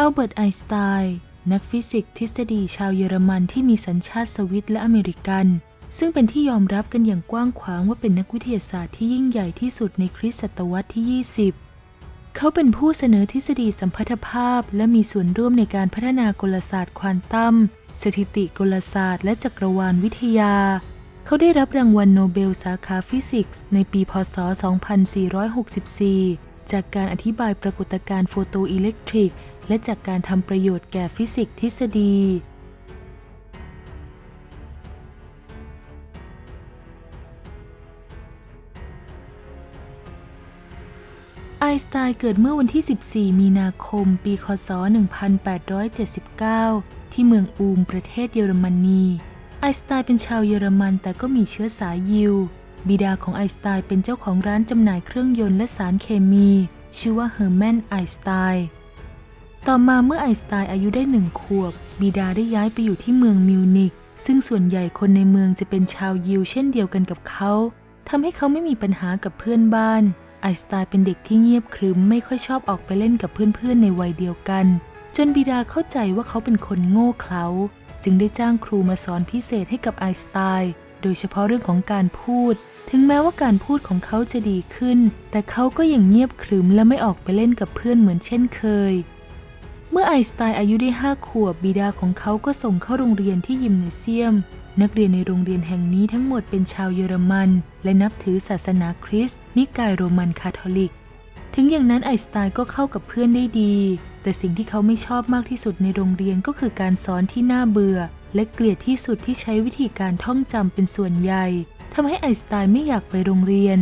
อัลเบิร์ตไอน์สไตน์นักฟิสิกส์ทฤษฎีชาวเยอรมันที่มีสัญชาติสวิตและอเมริกัน ซึ่งเป็นที่ยอมรับกันอย่างกว้างขวางว่าเป็นนักวิทยาศาสตร์ที่ยิ่งใหญ่ที่สุดในคริสตศตวรรษที่ 20 เขาเป็นผู้เสนอทฤษฎีสัมพัทธภาพ และมีส่วนร่วมในการพัฒนากลศาสตร์ควอนตัม สถิติกลศาสตร์ และจักรวาลวิทยา เขาได้รับรางวัลโนเบลสาขาฟิสิกส์ในปี พศ 2464 จากการอธิบายปรากฏการณ์โฟโตอิเล็กทริก และจากการทำประโยชน์แก่ฟิสิกส์ทฤษฎี ไอน์สไตน์เกิดเมื่อวันที่ 14 มีนาคม ปี คศ 1879 ที่เมืองอูม ประเทศเยอรมนี ไอน์สไตน์เป็นชาวเยอรมันแต่ก็มีเชื้อสายยิว บิดาของไอน์สไตน์เป็นเจ้าของร้านจำหน่ายเครื่องยนต์และสารเคมี ชื่อว่าเฮอร์แมน ไอน์สไตน์ ต่อมาเมื่อไอน์สไตน์อายุได้หนึ่งขวบ บิดาได้ย้ายไปอยู่ที่เมืองมิวนิกซึ่งส่วนใหญ่คนในเมืองจะเป็นชาวยิวเช่นเดียวกันกับเขาทำให้เขาไม่มีปัญหากับเพื่อนบ้าน ไอน์สไตน์เป็นเด็กที่เงียบขรึมไม่ค่อยชอบออกไปเล่นกับเพื่อนๆในวัยเดียวกัน จนบิดาเข้าใจว่าเขาเป็นคนโง่เขลาจึงได้จ้างครูมาสอนพิเศษให้กับไอน์สไตน์โดยเฉพาะเรื่องของการพูด ถึงแม้ว่าการพูดของเขาจะดีขึ้น แต่เขาก็ยังเงียบขรึมและไม่ออกไปเล่นกับเพื่อนเหมือนเช่นเคย เมื่อไอน์สไตน์อายุได้ห้าขวบบิดาของเขาก็ส่งเข้าโรงเรียนที่ยิมเนเซียม นักเรียนในโรงเรียนแห่งนี้ทั้งหมดเป็นชาวเยอรมัน และนับถือศาสนาคริสต์นิกายโรมันคาทอลิก ถึงอย่างนั้นไอน์สไตน์ก็เข้ากับเพื่อนได้ดี แต่สิ่งที่เขาไม่ชอบมากที่สุดในโรงเรียนก็คือการสอนที่น่าเบื่อ และเกลียดที่สุดที่ใช้วิธีการท่องจำเป็นส่วนใหญ่ทำให้ไอน์สไตน์ไม่อยากไปโรงเรียน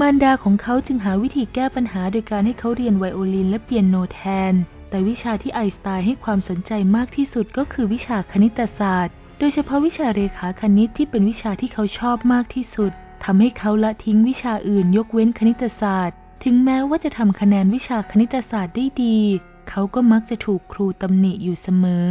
มารดาของเขาจึงหาวิธีแก้ปัญหาโดยการให้เขาเรียนไวโอลินและเปียโนแทน แต่วิชาที่ไอน์สไตน์ให้ความสนใจมากที่สุดก็คือวิชาคณิตศาสตร์ โดยเฉพาะวิชาเรขาคณิตที่เป็นวิชาที่เขาชอบมากที่สุดทำให้เขาละทิ้งวิชาอื่นยกเว้นคณิตศาสตร์ ถึงแม้ว่าจะทำคะแนนวิชาคณิตศาสตร์ได้ดี เขาก็มักจะถูกครูตำหนิอยู่เสมอ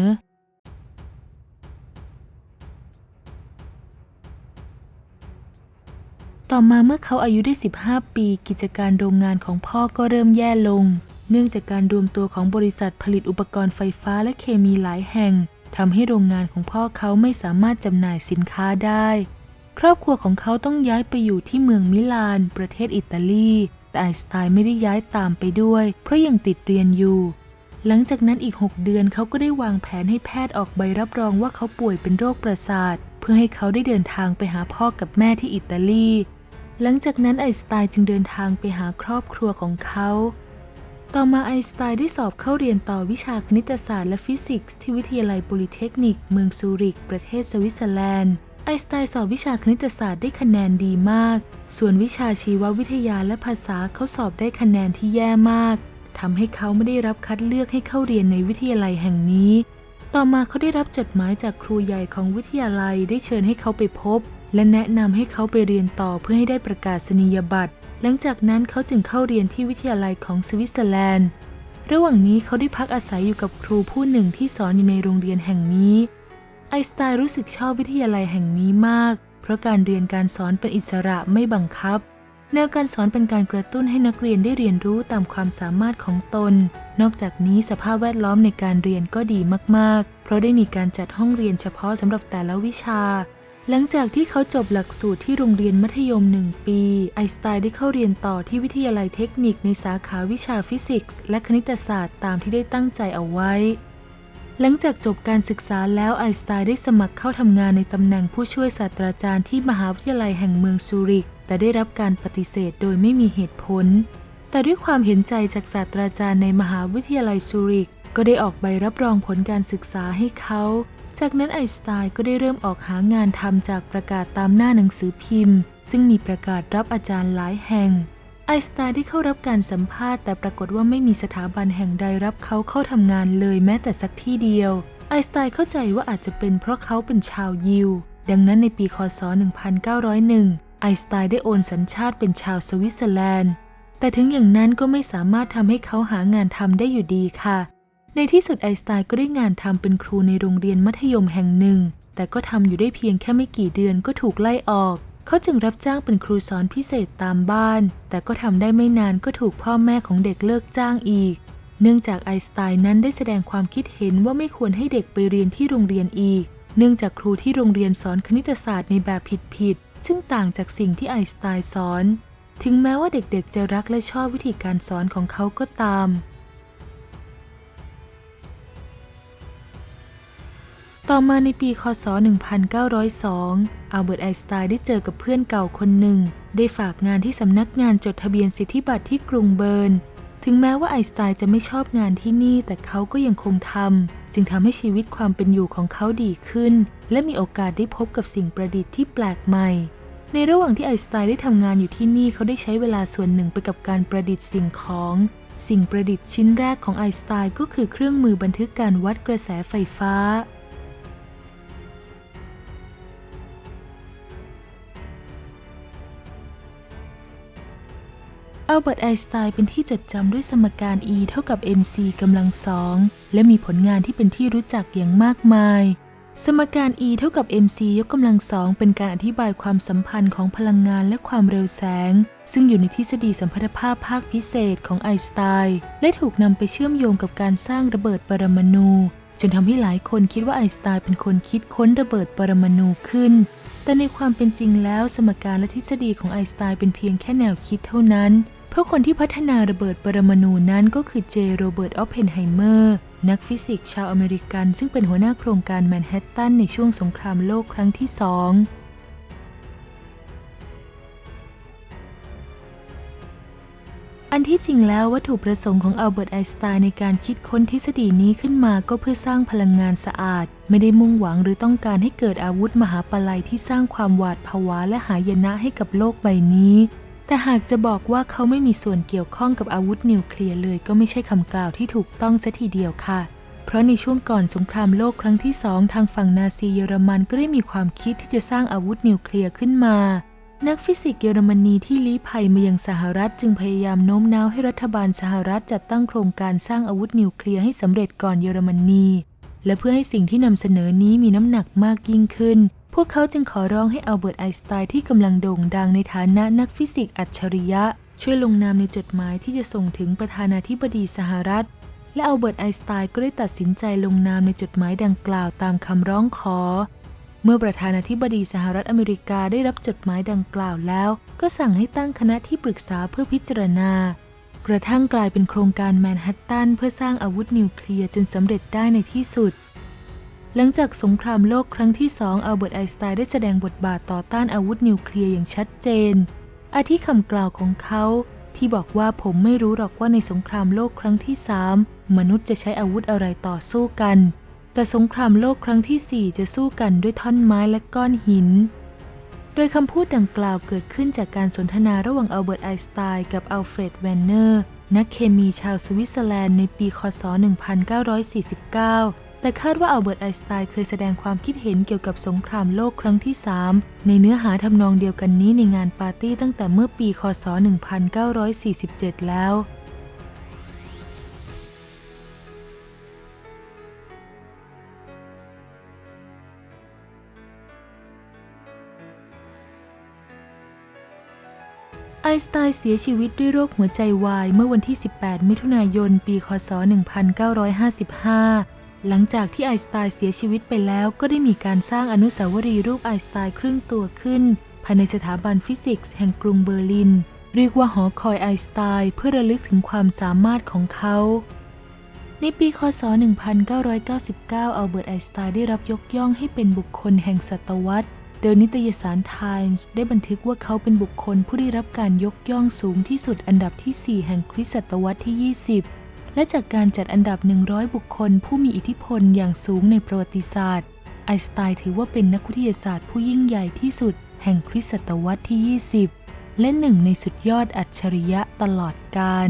ต่อมาเมื่อเขาอายุได้ 15 ปี กิจการโรงงานของพ่อก็เริ่มแย่ลง เนื่องจากการรวมตัวของบริษัทผลิตอุปกรณ์ไฟฟ้าและเคมีหลายแห่งทำให้โรงงานของพ่อเขาไม่สามารถจำหน่ายสินค้าได้ ครอบครัวของเขาต้องย้ายไปอยู่ที่เมืองมิลาน ประเทศอิตาลี แต่ไอสไตน์ไม่ได้ย้ายตามไปด้วย เพราะยังติดเรียนอยู่ หลังจากนั้นอีก 6 เดือนเขาก็ได้วางแผนให้แพทย์ออกใบรับรองว่าเขาป่วยเป็นโรคประสาท เพื่อให้เขาได้เดินทางไปหาพ่อกับแม่ที่อิตาลี หลังจากนั้นไอสไตน์จึงเดินทางไปหาครอบครัวของเขา ต่อมาไอน์สไตน์ได้สอบเข้าเรียนต่อวิชาคณิตศาสตร์และฟิสิกส์ที่วิทยาลัยโพลิเทคนิกเมืองซูริก ประเทศสวิตเซอร์แลนด์ ไอน์สไตน์สอบวิชาคณิตศาสตร์ได้คะแนนดีมาก ส่วนวิชาชีววิทยาและภาษาเขาสอบได้คะแนนที่แย่มากทำให้เขาไม่ได้รับคัดเลือกให้เข้าเรียนในวิทยาลัยแห่งนี้ ต่อมาเขาได้รับจดหมายจากครูใหญ่ของวิทยาลัยได้เชิญให้เขาไปพบ และแนะนำให้เขาไปเรียนต่อเพื่อให้ได้ประกาศนียบัตร หลังจากนั้นเขาจึงเข้าเรียนที่วิทยาลัยของสวิตเซอร์แลนด์ ระหว่างนี้เขาได้พักอาศัยอยู่กับครูผู้หนึ่งที่สอนอยู่ในโรงเรียนแห่งนี้ ไอสไตน์รู้สึกชอบวิทยาลัยแห่งนี้มาก เพราะการเรียนการสอนเป็นอิสระไม่บังคับ แนวการสอนเป็นการกระตุ้นให้นักเรียนได้เรียนรู้ตามความสามารถของตน นอกจากนี้สภาพแวดล้อมในการเรียนก็ดีมากๆ เพราะได้มีการจัดห้องเรียนเฉพาะสำหรับแต่ละวิชา หลังจากที่เขาจบหลักสูตรที่โรงเรียนมัธยมหนึ่งปี ไอสไตน์ได้เข้าเรียนต่อที่วิทยาลัยเทคนิคในสาขาวิชาฟิสิกส์และคณิตศาสตร์ตามที่ได้ตั้งใจเอาไว้ หลังจากจบการศึกษาแล้วไอสไตน์ได้สมัครเข้าทำงานในตำแหน่งผู้ช่วยศาสตราจารย์ที่มหาวิทยาลัยแห่งเมืองซูริก แต่ได้รับการปฏิเสธโดยไม่มีเหตุผล แต่ด้วยความเห็นใจจากศาสตราจารย์ในมหาวิทยาลัยซูริกก็ได้ออกใบรับรองผลการศึกษาให้เขา จากนั้นไอน์สไตน์ก็ได้เริ่มออกหางานทำจากประกาศตามหน้าหนังสือพิมพ์ ซึ่งมีประกาศรับอาจารย์หลายแห่ง ไอน์สไตน์ได้เข้ารับการสัมภาษณ์แต่ปรากฏว่าไม่มีสถาบันแห่งใดรับเขาเข้าทำงานเลยแม้แต่สักที่เดียว ไอน์สไตน์เข้าใจว่าอาจจะเป็นเพราะเขาเป็นชาวยิว ดังนั้นในปีคศ 1901 ไอน์สไตน์ได้โอนสัญชาติเป็นชาวสวิตเซอร์แลนด์ แต่ถึงอย่างนั้นก็ไม่สามารถทำให้เขาหางานทำได้อยู่ดีค่ะ ในที่สุดไอน์สไตน์ก็ได้งานทำเป็นครูในโรงเรียนมัธยมแห่งหนึ่ง แต่ก็ทำอยู่ได้เพียงแค่ไม่กี่เดือนก็ถูกไล่ออก เขาจึงรับจ้างเป็นครูสอนพิเศษตามบ้าน แต่ก็ทำได้ไม่นานก็ถูกพ่อแม่ของเด็กเลิกจ้างอีก เนื่องจากไอน์สไตน์นั้นได้แสดงความคิดเห็นว่าไม่ควรให้เด็กไปเรียนที่โรงเรียนอีก เนื่องจากครูที่โรงเรียนสอนคณิตศาสตร์ในแบบผิดๆซึ่งต่างจากสิ่งที่ไอน์สไตน์สอน ถึงแม้ว่าเด็กๆจะรักและชอบวิธีการสอนของเขาก็ตาม ต่อมาในปีคศ 1902 อัลเบิร์ตไอน์สไตน์ได้เจอกับเพื่อนเก่าคนหนึ่ง ได้ฝากงานที่สำนักงานจดทะเบียนสิทธิบัตรที่กรุงเบิร์น ถึงแม้ว่าไอน์สไตน์จะไม่ชอบงานที่นี่ แต่เขาก็ยังคงทำ จึงทำให้ชีวิตความเป็นอยู่ของเขาดีขึ้น และมีโอกาสได้พบกับสิ่งประดิษฐ์ที่แปลกใหม่ ในระหว่างที่ไอน์สไตน์ได้ทำงานอยู่ที่นี่เขาได้ใช้เวลาส่วนหนึ่งไปกับการประดิษฐ์สิ่งของ สิ่งประดิษฐ์ชิ้นแรกของไอน์สไตน์ก็คือเครื่องมือบันทึกการวัดกระแสไฟฟ้า เบิร์ตไอน์สไตน์เป็นที่จดจำด้วยสมการ E เท่ากับ mc กำลังสองและมีผลงานที่เป็นที่รู้จักอย่างมากมาย สมการ E เท่ากับ mc ยกกำลังสองเป็นการอธิบายความสัมพันธ์ของพลังงานและความเร็วแสง ซึ่งอยู่ในทฤษฎีสัมพัทธภาพภาคพิเศษของไอน์สไตน์และถูกนำไปเชื่อมโยงกับการสร้างระเบิดปรมาณูจนทำให้หลายคนคิดว่าไอน์สไตน์เป็นคนคิดค้นระเบิดปรมาณูขึ้น แต่ในความเป็นจริงแล้วสมการและทฤษฎีของไอน์สไตน์เป็นเพียงแค่แนวคิดเท่านั้น เพราะคนที่พัฒนาระเบิดปรมาณูนั้นก็คือเจโรเบิร์ตออปเพนไฮเมอร์นักฟิสิกส์ชาวอเมริกัน ซึ่งเป็นหัวหน้าโครงการแมนฮัตตันในช่วงสงครามโลกครั้งที่สองอันที่จริงแล้ววัตถุประสงค์ของอัลเบิร์ตไอน์สไตน์ในการคิดค้นทฤษฎีนี้ขึ้นมาก็เพื่อสร้างพลังงานสะอาด ไม่ได้มุ่งหวังหรือต้องการให้เกิดอาวุธมหาปลัยที่สร้างความหวาดผวาและหายนะให้กับโลกใบนี้ แต่หากจะบอกว่าเขาไม่มีส่วนเกี่ยวข้องกับอาวุธนิวเคลียร์เลยก็ไม่ใช่คำกล่าวที่ถูกต้องซะทีเดียวค่ะ เพราะในช่วงก่อนสงครามโลกครั้งที่สองทางฝั่งนาซีเยอรมันก็ได้มีความคิดที่จะสร้างอาวุธนิวเคลียร์ขึ้นมา นักฟิสิกส์เยอรมนีที่ลี้ภัยมายังสหรัฐจึงพยายามโน้มน้าวให้รัฐบาลสหรัฐจัดตั้งโครงการสร้างอาวุธนิวเคลียร์ให้สำเร็จก่อนเยอรมนี และเพื่อให้สิ่งที่นำเสนอนี้มีน้ำหนักมากยิ่งขึ้น พวกเขาจึงขอร้องให้อัลเบิร์ตไอน์สไตน์ที่กำลังโด่งดังในฐานะนักฟิสิกส์อัจฉริยะ ช่วยลงนามในจดหมายที่จะส่งถึงประธานาธิบดีสหรัฐ และอัลเบิร์ตไอน์สไตน์ก็ได้ตัดสินใจลงนามในจดหมายดังกล่าวตามคำร้องขอ เมื่อประธานาธิบดีสหรัฐอเมริกาได้รับจดหมายดังกล่าวแล้ว ก็สั่งให้ตั้งคณะที่ปรึกษาเพื่อพิจารณา กระทั่งกลายเป็นโครงการแมนฮัตตันเพื่อสร้างอาวุธนิวเคลียร์จนสำเร็จได้ในที่สุด หลังจากสงครามโลกครั้งที่สองอัลเบิร์ตไอน์สไตน์ได้แสดงบทบาทต่อต้านอาวุธนิวเคลียร์อย่างชัดเจน อาทิคำกล่าวของเขาที่บอกว่าผมไม่รู้หรอกว่าในสงครามโลกครั้งที่สามมนุษย์จะใช้อาวุธอะไรต่อสู้กัน แต่สงครามโลกครั้งที่4จะสู้กันด้วยท่อนไม้และก้อนหิน โดยคำพูดดังกล่าวเกิดขึ้นจากการสนทนาระหว่างอัลเบิร์ตไอน์สไตน์กับอัลเฟรดแวนเนอร์นักเคมีชาวสวิตเซอร์แลนด์ในปี คศ 1949 แต่คาดว่าอัลเบิร์ตไอน์สไตน์เคยแสดงความคิดเห็นเกี่ยวกับสงครามโลกครั้งที่ 3 ในเนื้อหาทำนองเดียวกันนี้ในงานปาร์ตี้ตั้งแต่เมื่อปี คศ 1947 แล้ว อน์สไตน์เสียชีวิตด้วยโรคหัวใจวายเมื่อวันที่ 18 มิถุนายน ปี คศ 1955 หลังจากที่ไอน์สไตน์เสียชีวิตไปแล้วก็ได้มีการสร้างอนุสาวรีย์รูปไอน์สไตน์ครึ่งตัวขึ้น ภายในสถาบันฟิสิกส์แห่งกรุงเบอร์ลิน เรียกว่าหอคอยไอน์สไตน์เพื่อระลึกถึงความสามารถของเขา ในปี คศ 1999 อัลเบิร์ตไอน์สไตน์ได้รับยกย่องให้เป็นบุคคลแห่งศตวรรษ โดยนิตยสาร Times ได้บันทึกว่าเขาเป็นบุคคลผู้ได้รับการยกย่องสูงที่สุดอันดับที่ 4 แห่งคริสตศตวรรษที่ 20 และจากการจัดอันดับ 100 บุคคลผู้มีอิทธิพลอย่างสูงในประวัติศาสตร์ ไอน์สไตน์ถือว่าเป็นนักวิทยาศาสตร์ผู้ยิ่งใหญ่ที่สุดแห่งคริสตศตวรรษที่ 20 และหนึ่งในสุดยอดอัจฉริยะตลอดกาล